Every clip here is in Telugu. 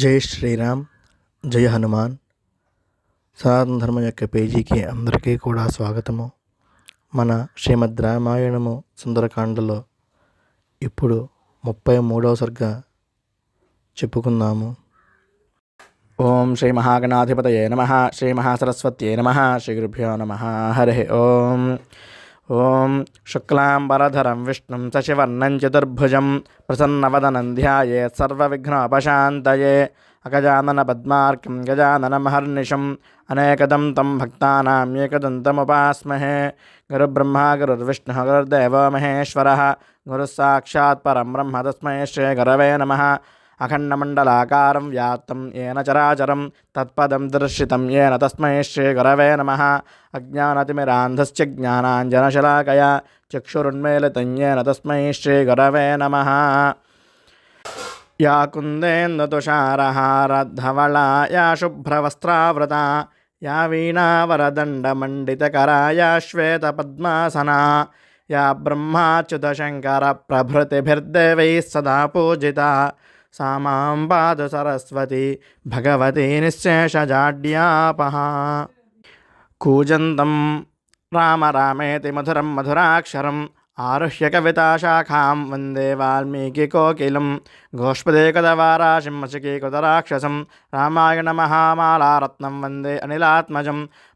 జై శ్రీరామ్ జయ హనుమాన్. సనాతన ధర్మం యొక్క పేజీకి అందరికీ కూడా స్వాగతము. మన శ్రీమద్ రామాయణము సుందరకాండలో ఇప్పుడు ముప్పై మూడవ సర్గ చెప్పుకుందాము. ఓం శ్రీ మహాగణాధిపతయే నమ శ్రీ మహాసరస్వత్యే నమ శ్రీ గురుభ్యో నమ హరి ఓం. ॐ शुक्लाम्बरधरं विष्णु सशिवर्णं चतुर्भुजं प्रसन्नवदनं ध्यायेत् सर्वविघ्नोपशान्तये अगजाननपद्मार्कं गजाननमहर्निशम् अनेकदं तं अनेकदम तम गुरुब्रह्मा, गुरुर्विष्णुः, गुरुर्देवो महेश्वरः। गुरुः साक्षात् परं ब्रह्म तस्मै श्रीगुरवे नमः। अखंडमंडलाकार व्याप्तं येन चराचर, तत्पदं दर्शित येन तस्म श्रीगुरवे नम। अज्ञानतिमिरान्धस्य ज्ञानाञ्जनशलाकया चक्षुरुन्मेलितं तस्म तस्मै श्रीगुरवे नमः। या कुंदेन्दुषारहारधवला या शुभ्रवस्त्रावृता, या वीणावरदण्डमण्डितकरा या श्वेतपद्मासना, या ब्रह्माच्युतशङ्करप्रभृतिभिर्देवैः सदा पूजिता। సామాం పాద సరస్వతి భగవతే నిశ్శేషజాడ్యాపహ కూజంతం రామ రామేతి మధురం మధురాక్షరం ఆరుహ్య కవితాశాఖాం వందే వాల్మీకి కోకిలం గోష్పదే కదవారాశిం మసికీకృతరాక్షసం రామాయణ మహామాలారత్నం వందే అనిలాత్మజం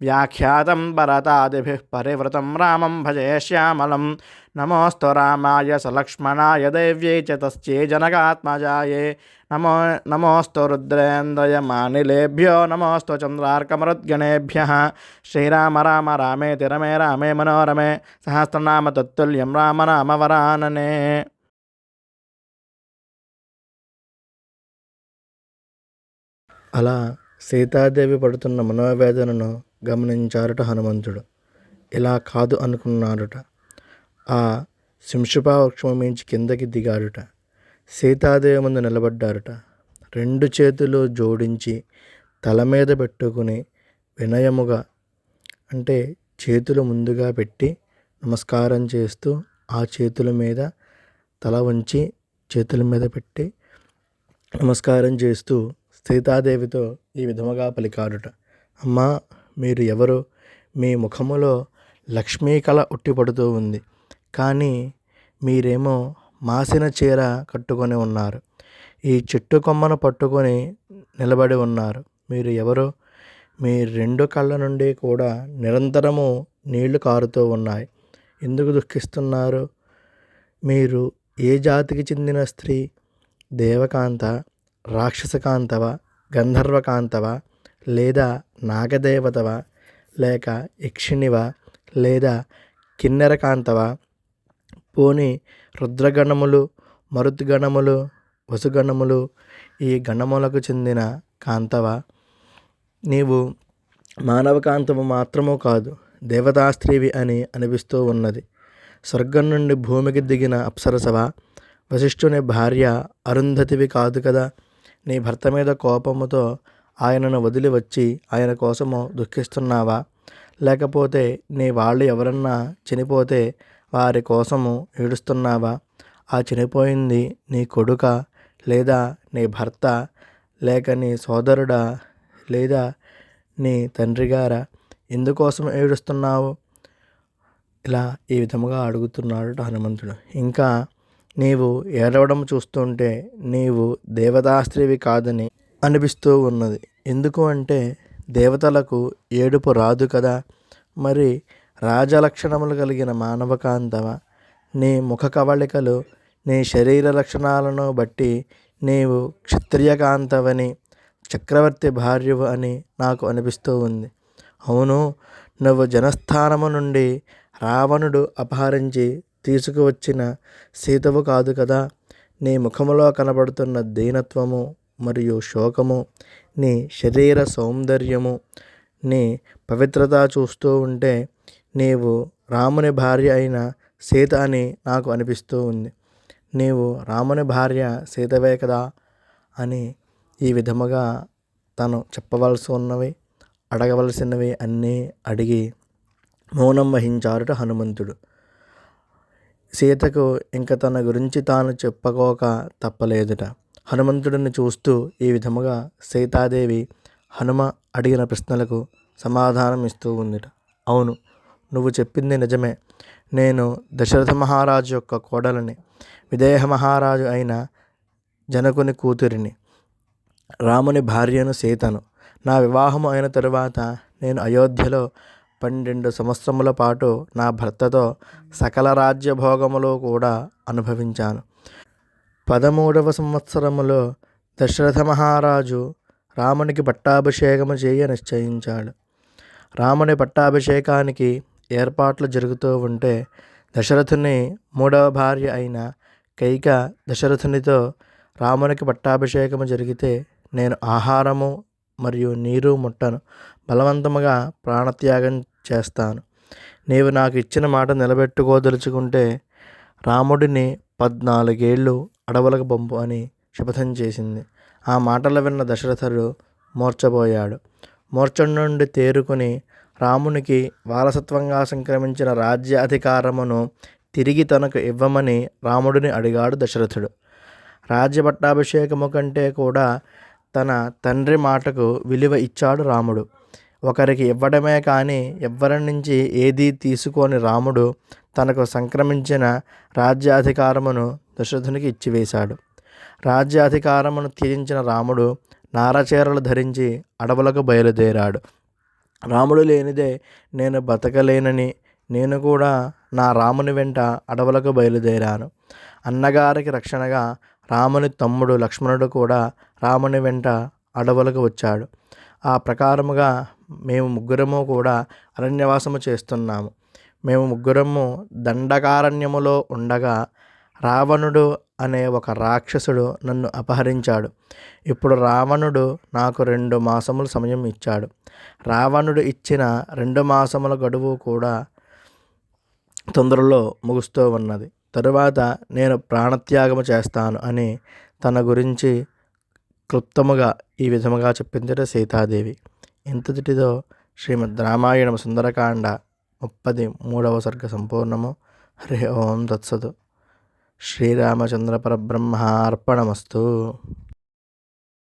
तत्त्वं मुनिभ्यः परं व्याख्यातं भरतादिभिः परिवृतं रामं भजे श्यामलं नमोऽस्तु रामाय सलक्ष्मणाय देव्यै च तस्यै जनकात्मजायै नमो नमोऽस्तु रुद्रेन्द्रयमानिलेभ्यो नमोऽस्तु चन्द्रार्कमरुद्गणेभ्यः श्रीराम राम रामेति रमे रामे मनोरमे सहस्रनाम तत्तुल्यं राम नाम वरानने అలా సీతాదేవి పడుతున్న మనోవేదనను గమనించారట హనుమంతుడు. ఇలా కాదు అనుకున్నాడట. ఆ శింషుపా వృక్షం మించి కిందకి దిగాడుట. సీతాదేవి ముందు నిలబడ్డారట రెండు చేతులు జోడించి తల మీద పెట్టుకుని వినయముగా అంటే చేతులు ముందుగా పెట్టి నమస్కారం చేస్తూ ఆ చేతుల మీద తల ఉంచి చేతుల మీద పెట్టి నమస్కారం చేస్తూ సీతాదేవితో ఈ విధముగా పలికాడుట. అమ్మా మీరు ఎవరు? మీ ముఖములో లక్ష్మీ కళ ఉట్టిపడుతూ ఉంది. కానీ మీరేమో మాసిన చీర కట్టుకొని ఉన్నారు. ఈ చెట్టు కొమ్మను పట్టుకొని నిలబడి ఉన్నారు. మీరు ఎవరు? మీ రెండు కళ్ళ నుండి కూడా నిరంతరము నీళ్ళు కారుతూ ఉన్నాయి. ఎందుకు దుఃఖిస్తున్నారు? మీరు ఏ జాతికి చెందిన స్త్రీ? దేవకాంత రాక్షసకాంతవ గంధర్వకాంతవ? లేదా నాగదేవతవ? లేక యక్షిణివ? లేదా కిన్నెరకాంతవ? పోని రుద్రగణములు మరుద్గణములు వసుగణములు ఈ గణములకు చెందిన కాంతవ? నీవు మానవకాంతము మాత్రము కాదు దేవతాస్త్రీవి అని అనిపిస్తూ ఉన్నది. స్వర్గం నుండి భూమికి దిగిన అప్సరసవా? వశిష్ఠుని భార్య అరుంధతివి కాదు కదా? నీ భర్త మీద కోపముతో ఆయనను వదిలి వచ్చి ఆయన కోసము దుఃఖిస్తున్నావా? లేకపోతే నీ వాళ్ళు ఎవరన్నా చనిపోతే వారి కోసము ఏడుస్తున్నావా? ఆ చనిపోయింది నీ కొడుక లేదా నీ భర్త లేక నీ సోదరుడా లేదా నీ తండ్రి గారా ఎందుకోసం ఏడుస్తున్నావు? ఇలా ఈ విధముగా అడుగుతున్నాడు హనుమంతుడు. ఇంకా నీవు ఏడవడం చూస్తుంటే నీవు దేవతాస్త్రీవి కాదని అనిపిస్తూ ఉన్నది. ఎందుకు అంటే దేవతలకు ఏడుపు రాదు కదా. మరి రాజలక్షణములు కలిగిన మానవకాంతవ నీ ముఖ కవళికలు నీ శరీర లక్షణాలను బట్టి నీవు క్షత్రియకాంతవని చక్రవర్తి భార్యవు అని నాకు అనిపిస్తూ ఉంది. అవును నువ్వు జనస్థానము నుండి రావణుడు అపహరించి తీసుకువచ్చిన సీతవు కాదు కదా. నీ ముఖములో కనబడుతున్న దీనత్వము మరియు శోకము నీ శరీర సౌందర్యము నీ పవిత్రత చూస్తూ ఉంటే నీవు రాముని భార్య అయిన సీత అని నాకు అనిపిస్తూ ఉంది. నీవు రాముని భార్య సీతవే కదా అని ఈ విధముగా తను చెప్పవలసి ఉన్నవి అడగవలసినవి అన్నీ అడిగి మౌనం వహించారుట హనుమంతుడు. సీతకు ఇంక తన గురించి తాను చెప్పుకోక తప్పలేదుట. హనుమంతుడిని చూస్తూ ఈ విధముగా సీతాదేవి హనుమ అడిగిన ప్రశ్నలకు సమాధానం ఇస్తూ ఉందిట. అవును నువ్వు చెప్పింది నిజమే. నేను దశరథ మహారాజు యొక్క కోడలని విదేహ మహారాజు అయిన జనకుని కూతురిని రాముని భార్యను సీతను నా వివాహం అయిన తరువాత నేను అయోధ్యలో పన్నెండు సంవత్సరముల పాటు నా భర్తతో సకల రాజ్యభోగములు కూడా అనుభవించాను. పదమూడవ సంవత్సరములో దశరథ మహారాజు రామునికి పట్టాభిషేకము చేయ నిశ్చయించాడు. రాముని పట్టాభిషేకానికి ఏర్పాట్లు జరుగుతూ ఉంటే దశరథుని మూడవ భార్య అయిన కైక దశరథునితో రామునికి పట్టాభిషేకము జరిగితే నేను ఆహారము మరియు నీరు ముట్టను బలవంతముగా ప్రాణత్యాగం చేస్తాను. నీవు నాకు ఇచ్చిన మాట నిలబెట్టుకోదలుచుకుంటే రాముడిని పద్నాలుగేళ్ళు అడవులకు పంపు అని శపథం చేసింది. ఆ మాటలు విన్న దశరథుడు మూర్చబోయాడు మూర్ఛ నుండి తేరుకుని రామునికి వారసత్వంగా సంక్రమించిన రాజ్య అధికారమును తిరిగి తనకు ఇవ్వమని రాముడిని అడిగాడు దశరథుడు. రాజ్యపట్టాభిషేకము కంటే కూడా తన తండ్రి మాటకు విలువ ఇచ్చాడు రాముడు. ఒకరికి ఇవ్వడమే కానీ ఎవ్వరి నుంచి ఏదీ తీసుకోని రాముడు తనకు సంక్రమించిన రాజ్యాధికారమును దశరథునికి ఇచ్చివేశాడు. రాజ్యాధికారమును త్యజించిన రాముడు నారచీరలు ధరించి అడవులకు బయలుదేరాడు. రాముడు లేనిదే నేను బతకలేనని నేను కూడా నా రాముని వెంట అడవులకు బయలుదేరాను. అన్నగారికి రక్షణగా రాముని తమ్ముడు లక్ష్మణుడు కూడా రాముని వెంట అడవులకు వచ్చాడు. ఆ ప్రకారముగా మేము ముగ్గురము కూడా అరణ్యవాసము చేస్తున్నాము. మేము ముగ్గురము దండకారణ్యములో ఉండగా రావణుడు అనే ఒక రాక్షసుడు నన్ను అపహరించాడు. ఇప్పుడు రావణుడు నాకు రెండు మాసములు సమయం ఇచ్చాడు. రావణుడు ఇచ్చిన రెండు మాసముల గడువు కూడా తొందరలో ముగుస్తూ ఉన్నది. తరువాత నేను ప్రాణత్యాగము చేస్తాను అని తన గురించి క్లుప్తముగా ఈ విధముగా చెప్పిందట సీతాదేవి. ఇంతటితో శ్రీమద్ రామాయణం సుందరకాండ ముప్పది మూడవ సర్గ సంపూర్ణము. హరి ఓం తత్సతు. శ్రీరామచంద్ర పరబ్రహ్మ అర్పణమస్తు.